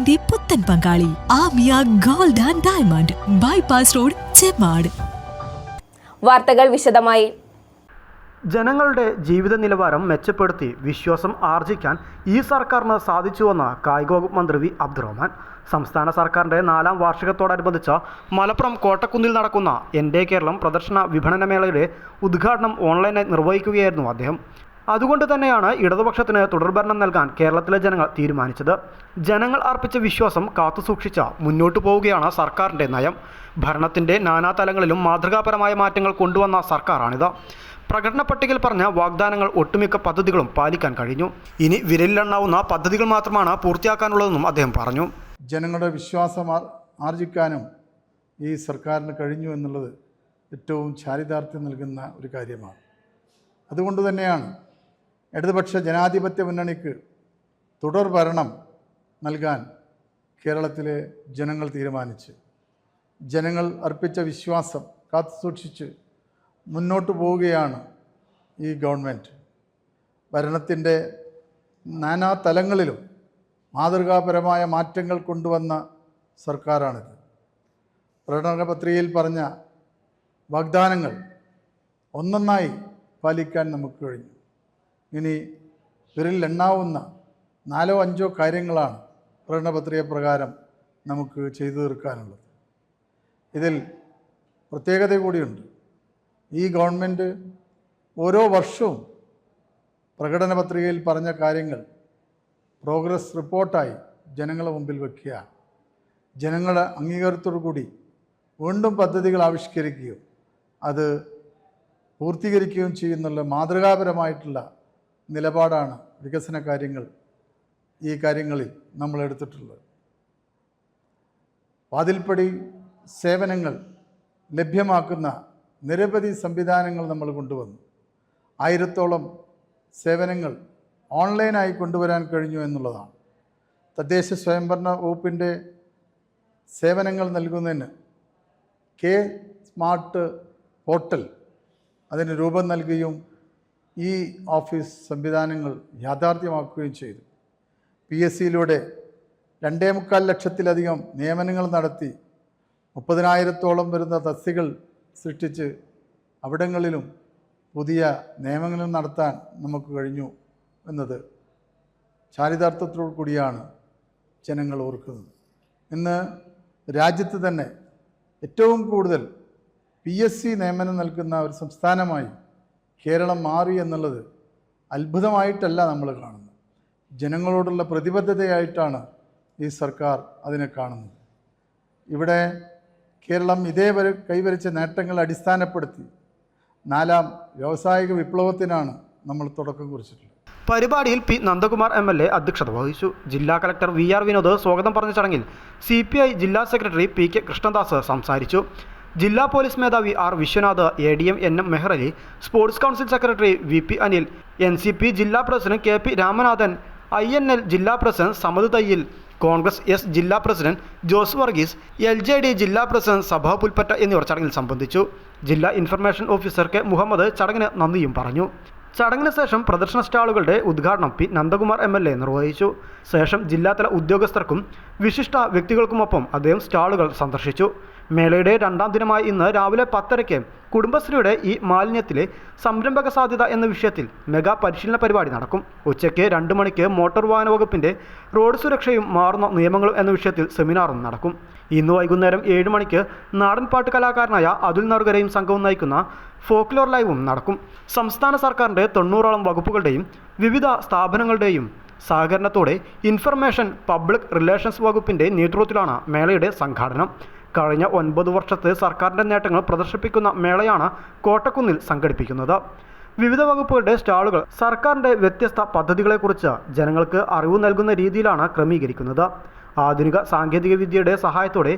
വിവാഹത്തിന്റെ പുത്തൻ പങ്കാളി Amiya gold and diamond bypass road Chemmad. വാർത്തകൾ വിശദമായി. ജനങ്ങളുടെ ജീവിത നിലവാരം മെച്ചപ്പെടുത്തി വിശ്വാസം ആർജിക്കാൻ ഈ സർക്കാരിന് സാധിച്ചുവെന്ന് കായിക വകുപ്പ് മന്ത്രി വി അബ്ദുറഹ്മാൻ സംസ്ഥാന സർക്കാരിന്റെ നാലാം വാർഷികത്തോടനുബന്ധിച്ച് മലപ്പുറം കോട്ടക്കുന്നിൽ നടക്കുന്ന എന്റെ കേരളം പ്രദർശന വിപണന മേളയുടെ ഉദ്ഘാടനം ഓൺലൈനായി നിർവഹിക്കുകയായിരുന്നു അദ്ദേഹം. അതുകൊണ്ട് തന്നെയാണ് ഇടതുപക്ഷത്തിന് തുടർഭരണം നൽകാൻ കേരളത്തിലെ ജനങ്ങൾ തീരുമാനിച്ചത്. ജനങ്ങൾ അർപ്പിച്ച വിശ്വാസം കാത്തുസൂക്ഷിച്ച മുന്നോട്ടു പോവുകയാണ് സർക്കാരിന്റെ നയം. ഭരണത്തിന്റെ നാനാതലങ്ങളിലും മാതൃകാപരമായ മാറ്റങ്ങൾ കൊണ്ടുവന്ന സർക്കാരാണിത്. പ്രകടന പട്ടികയിൽ പറഞ്ഞ വാഗ്ദാനങ്ങൾ ഒട്ടുമിക്ക പദ്ധതികളും പാലിക്കാൻ കഴിഞ്ഞു. ഇനി വിരലിലെണ്ണാവുന്ന പദ്ധതികൾ മാത്രമാണ് പൂർത്തിയാക്കാനുള്ളതെന്നും അദ്ദേഹം പറഞ്ഞു. ജനങ്ങളുടെ വിശ്വാസം ആർജിക്കാനും ഈ സർക്കാരിന് കഴിഞ്ഞു എന്നുള്ളത് ഏറ്റവും ചാരിതാർത്ഥ്യം നൽകുന്ന ഒരു കാര്യമാണ്. അതുകൊണ്ട് തന്നെയാണ് ഇടതുപക്ഷ ജനാധിപത്യ മുന്നണിക്ക് തുടർ ഭരണം നൽകാൻ കേരളത്തിലെ ജനങ്ങൾ തീരുമാനിച്ച് ജനങ്ങൾ അർപ്പിച്ച വിശ്വാസം കാത്തുസൂക്ഷിച്ച് മുന്നോട്ട് പോവുകയാണ് ഈ ഗവൺമെന്റ്. ഭരണത്തിന്റെ നാനാ തലങ്ങളിലും മാതൃകാപരമായ മാറ്റങ്ങൾ കൊണ്ടുവന്ന സർക്കാരാണിത്. പ്രകടന പത്രികയിൽ പറഞ്ഞ വാഗ്ദാനങ്ങൾ ഒന്നൊന്നായി പാലിക്കാൻ നമുക്ക് കഴിഞ്ഞു. ഇനി വിരലിൽ എണ്ണാവുന്ന നാലോ അഞ്ചോ കാര്യങ്ങളാണ് പ്രകടനപത്രിക പ്രകാരം നമുക്ക് ചെയ്തു തീർക്കാനുള്ളത്. ഇതിൽ പ്രത്യേകത കൂടിയുണ്ട്. ഈ ഗവൺമെന്റ് ഓരോ വർഷവും പ്രകടന പത്രികയിൽ പറഞ്ഞ കാര്യങ്ങൾ പ്രോഗ്രസ് റിപ്പോർട്ടായി ജനങ്ങളുടെ മുമ്പിൽ വയ്ക്കുകയാണ് ജനങ്ങളുടെ അംഗീകാരത്തോടു കൂടി വീണ്ടും പദ്ധതികൾ ആവിഷ്കരിക്കുകയും അത് പൂർത്തീകരിക്കുകയും ചെയ്യുന്നുള്ള മാതൃകാപരമായിട്ടുള്ള നിലപാടാണ് വികസന കാര്യങ്ങൾ ഈ കാര്യങ്ങളിൽ നമ്മൾ എടുത്തിട്ടുള്ളത്. വാതിൽപ്പടി സേവനങ്ങൾ ലഭ്യമാക്കുന്ന നിരവധി സംവിധാനങ്ങൾ നമ്മൾ കൊണ്ടുവന്നു. ആയിരത്തോളം സേവനങ്ങൾ ഓൺലൈനായി കൊണ്ടുവരാൻ കഴിഞ്ഞു എന്നുള്ളതാണ്. തദ്ദേശ സ്വയംഭരണ വകുപ്പിന്റെ സേവനങ്ങൾ നൽകുന്നതിന് കെ സ്മാർട്ട് പോർട്ടൽ അതിന് രൂപം നൽകുകയും ഈ ഓഫീസ് സംവിധാനങ്ങൾ യാഥാർത്ഥ്യമാക്കുകയും ചെയ്തു. പി എസ് സിയിലൂടെ രണ്ടേ മുക്കാൽ ലക്ഷത്തിലധികം നിയമനങ്ങൾ നടത്തി മുപ്പതിനായിരത്തോളം വരുന്ന തസ്തികൾ സൃഷ്ടിച്ച് അവിടങ്ങളിലും പുതിയ നിയമങ്ങൾ നടത്താൻ നമുക്ക് കഴിഞ്ഞു എന്നത് ചാരിതാർത്ഥത്തോടു കൂടിയാണ് ജനങ്ങൾ ഓർക്കുന്നത്. ഇന്ന് രാജ്യത്ത് തന്നെ ഏറ്റവും കൂടുതൽ പി എസ് സി നിയമനം നൽകുന്ന ഒരു സംസ്ഥാനമായി കേരളം മാറി എന്നുള്ളത് അത്ഭുതമായിട്ടല്ല നമ്മൾ കാണുന്നത്. ജനങ്ങളോടുള്ള പ്രതിബദ്ധതയായിട്ടാണ് ഈ സർക്കാർ അതിനെ കാണുന്നത്. ഇവിടെ കേരളം ഇതേവരെ കൈവരിച്ച നേട്ടങ്ങൾ അടിസ്ഥാനപ്പെടുത്തി നാലാം വ്യാവസായിക വിപ്ലവത്തിനാണ് നമ്മൾ തുടക്കം കുറിച്ചിട്ടുള്ളത്. പരിപാടിയിൽ P Nandakumar M L A അധ്യക്ഷത വഹിച്ചു. ജില്ലാ കലക്ടർ വി ആർ വിനോദ് സ്വാഗതം പറഞ്ഞ ചടങ്ങിൽ സി ജില്ലാ സെക്രട്ടറി പി കെ കൃഷ്ണദാസ് സംസാരിച്ചു. ജില്ലാ പോലീസ് മേധാവി R Viswanath A D M N M Mehrali sports council secretary V P Anil N C P ജില്ലാ president K P Ramanathan I N L ജില്ലാ president Samad Thayyil Congress S ജില്ലാ president Jose Varghese L J D ജില്ലാ president Saba Pulpatta എന്നിവർ ചടങ്ങിൽ സംബന്ധിച്ചു. ജില്ലാ information officer K Muhammad ചടങ്ങിന് നന്ദിയും പറഞ്ഞു. ചടങ്ങിന് ശേഷം പ്രദർശന സ്റ്റാളുകളുടെ ഉദ്ഘാടനം P Nandakumar M L A നിർവഹിച്ചു. ശേഷം ജില്ലാതല ഉദ്യോഗസ്ഥർക്കും വിശിഷ്ട വ്യക്തികൾക്കുമൊപ്പം അദ്ദേഹം സ്റ്റാളുകൾ സന്ദർശിച്ചു. മേളയുടെ രണ്ടാം ദിനമായ ഇന്ന് രാവിലെ പത്തരയ്ക്ക് കുടുംബശ്രീയുടെ ഈ മാലിന്യത്തിലെ സംരംഭക സാധ്യത എന്ന വിഷയത്തിൽ മെഗാ പരിശീലന പരിപാടി നടക്കും. ഉച്ചയ്ക്ക് രണ്ട് മണിക്ക് മോട്ടോർ വാഹന വകുപ്പിന്റെ റോഡ് സുരക്ഷയും മാറുന്ന നിയമങ്ങളും എന്ന വിഷയത്തിൽ സെമിനാറും നടക്കും. ഇന്ന് വൈകുന്നേരം ഏഴ് മണിക്ക് നാടൻപാട്ട് കലാകാരനായ അതുൽ നറുകരയും സംഘവും നയിക്കുന്ന ഫോക്ലോർ ലൈവും നടക്കും. സംസ്ഥാന സർക്കാരിന്റെ തൊണ്ണൂറോളം വകുപ്പുകളുടെയും വിവിധ സ്ഥാപനങ്ങളുടെയും സഹകരണത്തോടെ ഇൻഫർമേഷൻ പബ്ലിക് റിലേഷൻസ് വകുപ്പിന്റെ നേതൃത്വത്തിലാണ് മേളയുടെ സംഘാടനം. കഴിഞ്ഞ ഒൻപത് വർഷത്തെ സർക്കാരിന്റെ നേട്ടങ്ങൾ പ്രദർശിപ്പിക്കുന്ന മേളയാണ് കോട്ടക്കുന്നിൽ സംഘടിപ്പിക്കുന്നത്. വിവിധ വകുപ്പുകളുടെ സ്റ്റാളുകൾ സർക്കാരിന്റെ വ്യത്യസ്ത പദ്ധതികളെക്കുറിച്ച് ജനങ്ങൾക്ക് അറിവ് നൽകുന്ന രീതിയിലാണ് ക്രമീകരിക്കുന്നത്. ആധുനിക സാങ്കേതിക വിദ്യയുടെ സഹായത്തോടെ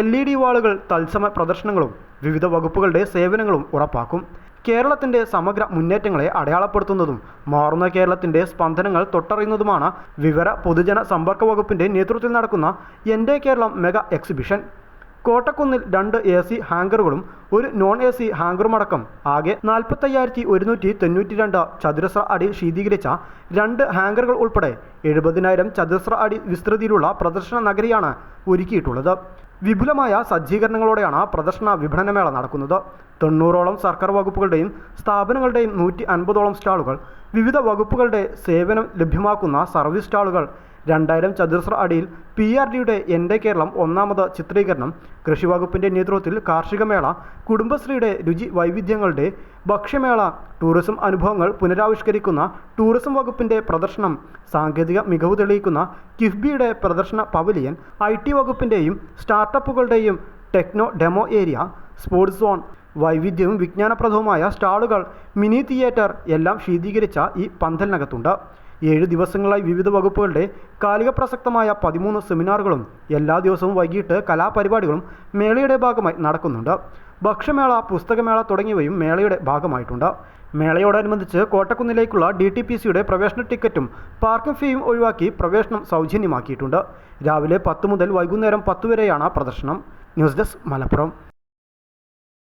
എൽ ഇ ഡി വാളുകൾ തത്സമ പ്രദർശനങ്ങളും വിവിധ വകുപ്പുകളുടെ സേവനങ്ങളും ഉറപ്പാക്കും. കേരളത്തിന്റെ സമഗ്ര മുന്നേറ്റങ്ങളെ അടയാളപ്പെടുത്തുന്നതും മാറുന്ന കേരളത്തിന്റെ സ്പന്ദനങ്ങൾ തൊട്ടറിയുന്നതുമാണ് വിവര പൊതുജന സമ്പർക്ക വകുപ്പിന്റെ നേതൃത്വത്തിൽ നടക്കുന്ന എന്റെ കേരളം മെഗാ എക്സിബിഷൻ. കോട്ടക്കുന്നിൽ രണ്ട് എ സി ഹാങ്കറുകളും ഒരു നോൺ എ സി ഹാങ്കറുമടക്കം ആകെ നാൽപ്പത്തയ്യായിരത്തി ഒരുന്നൂറ്റി തൊണ്ണൂറ്റി രണ്ട് ചതുരശ്ര അടി ശീതീകരിച്ച രണ്ട് ഹാങ്കറുകൾ ഉൾപ്പെടെ എഴുപതിനായിരം ചതുരശ്ര അടി വിസ്തൃതിയിലുള്ള പ്രദർശന നഗരിയാണ് ഒരുക്കിയിട്ടുള്ളത്. വിപുലമായ സജ്ജീകരണങ്ങളോടെയാണ് പ്രദർശന വിപണനമേള നടക്കുന്നത്. തൊണ്ണൂറോളം സർക്കാർ വകുപ്പുകളുടെയും സ്ഥാപനങ്ങളുടെയും നൂറ്റി അൻപതോളം സ്റ്റാളുകൾ വിവിധ വകുപ്പുകളുടെ സേവനം ലഭ്യമാക്കുന്ന സർവീസ് സ്റ്റാളുകൾ രണ്ടായിരം ചതുരശ്ര അടിയിൽ പി ആർ ഡിയുടെ എന്റെ കേരളം ഒന്നാമത് ചിത്രീകരണം. കൃഷി വകുപ്പിന്റെ നേതൃത്വത്തിൽ കാർഷികമേള കുടുംബശ്രീയുടെ രുചി വൈവിധ്യങ്ങളുടെ ഭക്ഷ്യമേള ടൂറിസം അനുഭവങ്ങൾ പുനരാവിഷ്കരിക്കുന്ന ടൂറിസം വകുപ്പിന്റെ പ്രദർശനം സാങ്കേതിക മികവ് തെളിയിക്കുന്ന കിഫ്ബിയുടെ പ്രദർശന പവലിയൻ ഐ ടി വകുപ്പിന്റെയും സ്റ്റാർട്ടപ്പുകളുടെയും techno demo area sports zone വൈവിധ്യവും വിജ്ഞാനപ്രദവുമായ സ്റ്റാളുകൾ മിനി തിയേറ്റർ എല്ലാം ശീതീകരിച്ച ഈ പന്തലിനകത്തുണ്ട്. ഏഴ് ദിവസങ്ങളായി വിവിധ വകുപ്പുകളുടെ കാലിക പ്രസക്തമായ പതിമൂന്ന് സെമിനാറുകളും എല്ലാ ദിവസവും വൈകിട്ട് കലാപരിപാടികളും മേളയുടെ ഭാഗമായി നടക്കുന്നുണ്ട്. ഭക്ഷ്യമേള പുസ്തകമേള തുടങ്ങിയവയും മേളയുടെ ഭാഗമായിട്ടുണ്ട്. മേളയോടനുബന്ധിച്ച് കോട്ടക്കുന്നിലേക്കുള്ള ഡി ടി പി സിയുടെ പ്രവേശന ടിക്കറ്റും പാർക്കിംഗ് ഫീയും ഒഴിവാക്കി പ്രവേശനം സൗജന്യമാക്കിയിട്ടുണ്ട്. രാവിലെ പത്ത് മുതൽ വൈകുന്നേരം പത്ത് വരെയാണ് പ്രദർശനം. News desk Malappuram.